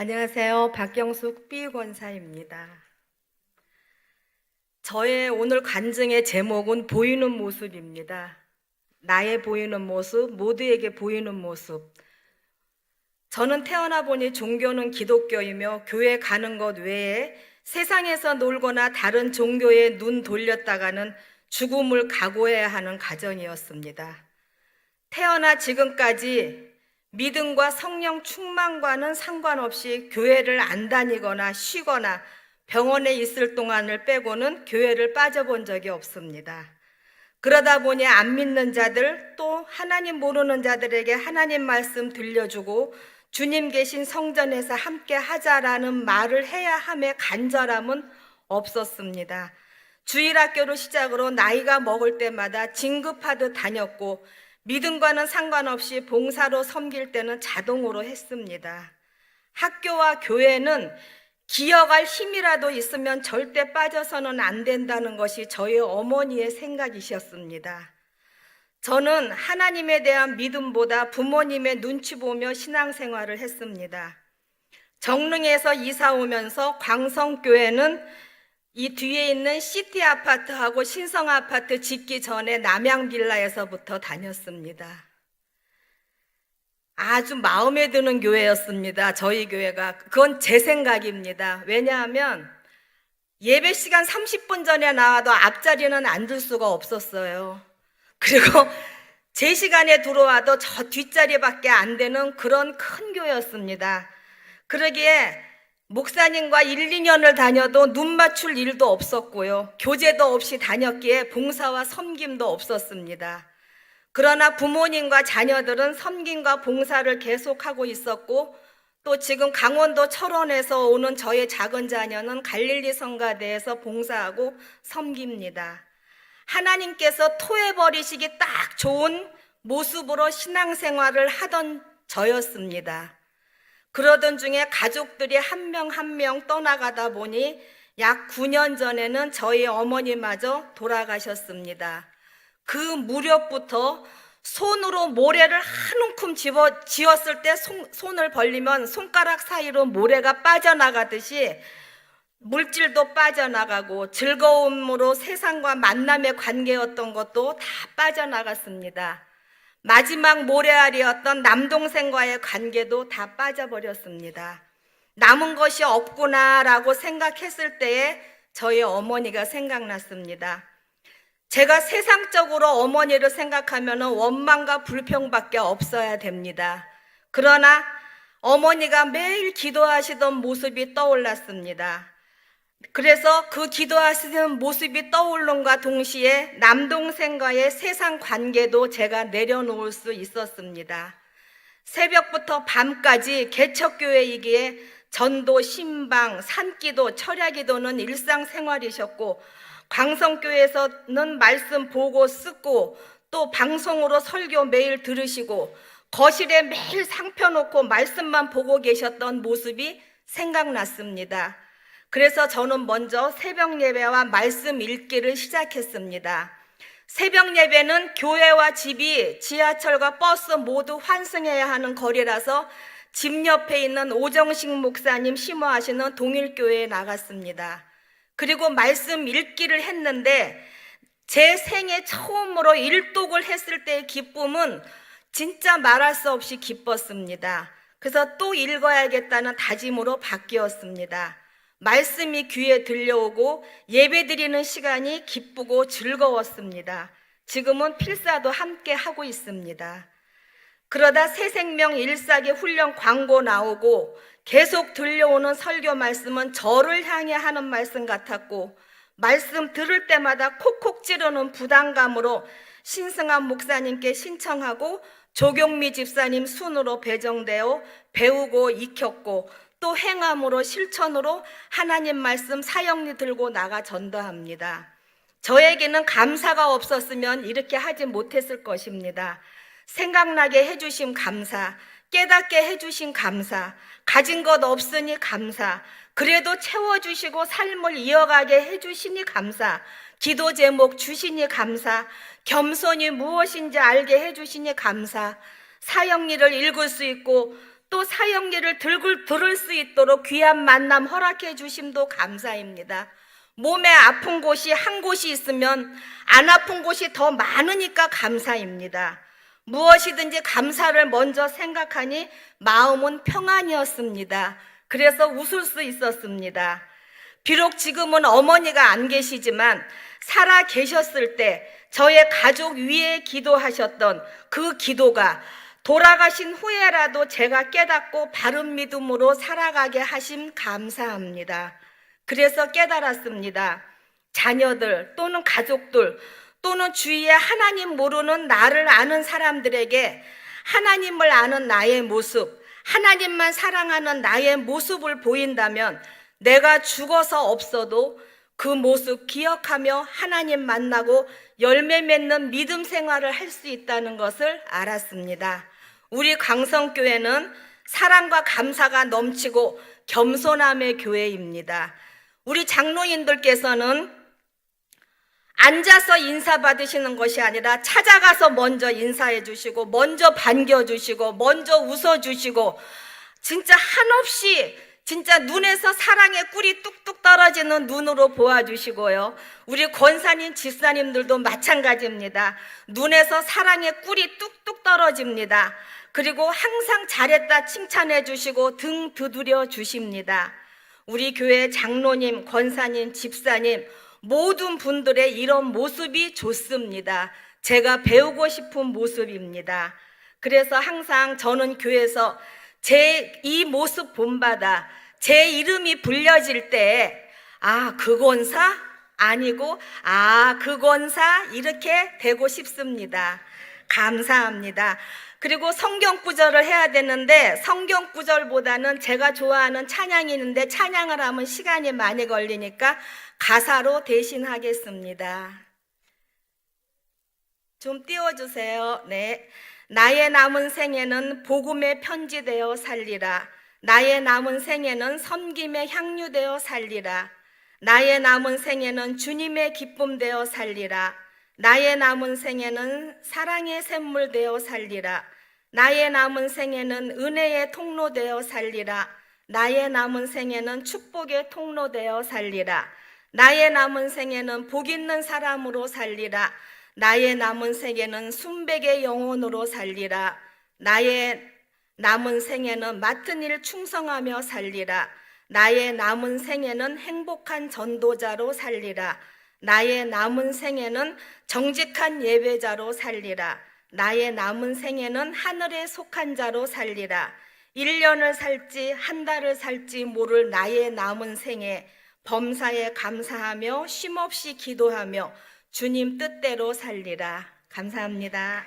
안녕하세요. 박경숙 B권사입니다. 저의 오늘 간증의 제목은 보이는 모습입니다. 나의 보이는 모습, 모두에게 보이는 모습. 저는 태어나 보니 종교는 기독교이며 교회 가는 것 외에 세상에서 놀거나 다른 종교에 눈 돌렸다가는 죽음을 각오해야 하는 가정이었습니다. 태어나 지금까지 믿음과 성령 충만과는 상관없이 교회를 안 다니거나 쉬거나 병원에 있을 동안을 빼고는 교회를 빠져본 적이 없습니다. 그러다 보니 안 믿는 자들 또 하나님 모르는 자들에게 하나님 말씀 들려주고 주님 계신 성전에서 함께 하자라는 말을 해야 함에 간절함은 없었습니다. 주일학교를 시작으로 나이가 먹을 때마다 진급하듯 다녔고 믿음과는 상관없이 봉사로 섬길 때는 자동으로 했습니다. 학교와 교회는 기어갈 힘이라도 있으면 절대 빠져서는 안 된다는 것이 저희 어머니의 생각이셨습니다. 저는 하나님에 대한 믿음보다 부모님의 눈치 보며 신앙생활을 했습니다. 정릉에서 이사 오면서 광성교회는 이 뒤에 있는 시티 아파트하고 신성 아파트 짓기 전에 남양 빌라에서부터 다녔습니다. 아주 마음에 드는 교회였습니다. 저희 교회가. 그건 제 생각입니다. 왜냐하면 예배 시간 30분 전에 나와도 앞자리는 앉을 수가 없었어요. 그리고 제 시간에 들어와도 저 뒷자리밖에 안 되는 그런 큰 교회였습니다. 그러기에 목사님과 1, 2년을 다녀도 눈 맞출 일도 없었고요. 교제도 없이 다녔기에 봉사와 섬김도 없었습니다. 그러나 부모님과 자녀들은 섬김과 봉사를 계속하고 있었고 또 지금 강원도 철원에서 오는 저의 작은 자녀는 갈릴리 성가대에서 봉사하고 섬깁니다. 하나님께서 토해 버리시기 딱 좋은 모습으로 신앙생활을 하던 저였습니다. 그러던 중에 가족들이 한 명 한 명 떠나가다 보니 약 9년 전에는 저희 어머니마저 돌아가셨습니다. 그 무렵부터 손으로 모래를 한 움큼 집어, 지었을 때 손, 손을 벌리면 손가락 사이로 모래가 빠져나가듯이 물질도 빠져나가고 즐거움으로 세상과 만남의 관계였던 것도 다 빠져나갔습니다. 마지막 모래알이었던 남동생과의 관계도 다 빠져버렸습니다. 남은 것이 없구나라고 생각했을 때에 저희 어머니가 생각났습니다. 제가 세상적으로 어머니를 생각하면 원망과 불평밖에 없어야 됩니다. 그러나 어머니가 매일 기도하시던 모습이 떠올랐습니다. 그래서 그 기도하시는 모습이 떠오른과 동시에 남동생과의 세상 관계도 제가 내려놓을 수 있었습니다. 새벽부터 밤까지 개척교회이기에 전도, 신방, 산기도, 철야기도는 일상생활이셨고 광성교회에서는 말씀 보고 쓰고 또 방송으로 설교 매일 들으시고 거실에 매일 상 펴놓고 말씀만 보고 계셨던 모습이 생각났습니다. 그래서 저는 먼저 새벽 예배와 말씀 읽기를 시작했습니다. 새벽 예배는 교회와 집이 지하철과 버스 모두 환승해야 하는 거리라서 집 옆에 있는 오정식 목사님 심호하시는 동일교회에 나갔습니다. 그리고 말씀 읽기를 했는데 제 생애 처음으로 일독을 했을 때의 기쁨은 진짜 말할 수 없이 기뻤습니다. 그래서 또 읽어야겠다는 다짐으로 바뀌었습니다. 말씀이 귀에 들려오고 예배드리는 시간이 기쁘고 즐거웠습니다. 지금은 필사도 함께 하고 있습니다. 그러다 새 생명 일사기 훈련 광고 나오고 계속 들려오는 설교 말씀은 저를 향해 하는 말씀 같았고 말씀 들을 때마다 콕콕 찌르는 부담감으로 신승한 목사님께 신청하고 조경미 집사님 순으로 배정되어 배우고 익혔고 또 행함으로 실천으로 하나님 말씀 사형리 들고 나가 전도합니다. 저에게는 감사가 없었으면 이렇게 하지 못했을 것입니다. 생각나게 해주심 감사, 깨닫게 해주신 감사, 가진 것 없으니 감사, 그래도 채워주시고 삶을 이어가게 해주시니 감사, 기도 제목 주시니 감사, 겸손이 무엇인지 알게 해주시니 감사, 사형리를 읽을 수 있고 또 사형리를 들글 들을 수 있도록 귀한 만남 허락해 주심도 감사입니다. 몸에 아픈 곳이 한 곳이 있으면 안 아픈 곳이 더 많으니까 감사입니다. 무엇이든지 감사를 먼저 생각하니 마음은 평안이었습니다. 그래서 웃을 수 있었습니다. 비록 지금은 어머니가 안 계시지만 살아 계셨을 때 저의 가족 위에 기도하셨던 그 기도가 돌아가신 후에라도 제가 깨닫고 바른 믿음으로 살아가게 하심 감사합니다. 그래서 깨달았습니다. 자녀들 또는 가족들 또는 주위에 하나님 모르는 나를 아는 사람들에게 하나님을 아는 나의 모습, 하나님만 사랑하는 나의 모습을 보인다면 내가 죽어서 없어도 그 모습 기억하며 하나님 만나고 열매 맺는 믿음 생활을 할 수 있다는 것을 알았습니다. 우리 강성교회는 사랑과 감사가 넘치고 겸손함의 교회입니다. 우리 장로인들께서는 앉아서 인사 받으시는 것이 아니라 찾아가서 먼저 인사해 주시고, 먼저 반겨 주시고, 먼저 웃어 주시고, 진짜 한없이 진짜 눈에서 사랑의 꿀이 뚝뚝 떨어지는 눈으로 보아주시고요. 우리 권사님, 집사님들도 마찬가지입니다. 눈에서 사랑의 꿀이 뚝뚝 떨어집니다. 그리고 항상 잘했다 칭찬해 주시고 등 두드려 주십니다. 우리 교회 장로님, 권사님, 집사님 모든 분들의 이런 모습이 좋습니다. 제가 배우고 싶은 모습입니다. 그래서 항상 저는 교회에서 제 이 모습 본받아 제 이름이 불려질 때, 아, 그 권사? 아니고, 아, 그 권사? 이렇게 되고 싶습니다. 감사합니다. 그리고 성경 구절을 해야 되는데, 성경 구절보다는 제가 좋아하는 찬양이 있는데, 찬양을 하면 시간이 많이 걸리니까 가사로 대신하겠습니다. 좀 띄워주세요. 네. 나의 남은 생에는 복음의 편지되어 살리라. 나의 남은 생에는 섬김의 향유되어 살리라. 나의 남은 생에는 주님의 기쁨 되어 살리라. 나의 남은 생에는 사랑의 샘물 되어 살리라. 나의 남은 생에는 은혜의 통로 되어 살리라. 나의 남은 생에는 축복의 통로 되어 살리라. 나의 남은 생에는 복 있는 사람으로 살리라. 나의 남은 생에는 순백의 영혼으로 살리라. 나의 남은 생에는 맡은 일 충성하며 살리라. 나의 남은 생에는 행복한 전도자로 살리라. 나의 남은 생에는 정직한 예배자로 살리라. 나의 남은 생에는 하늘에 속한 자로 살리라. 1년을 살지 한 달을 살지 모를 나의 남은 생에 범사에 감사하며 쉼없이 기도하며 주님 뜻대로 살리라. 감사합니다.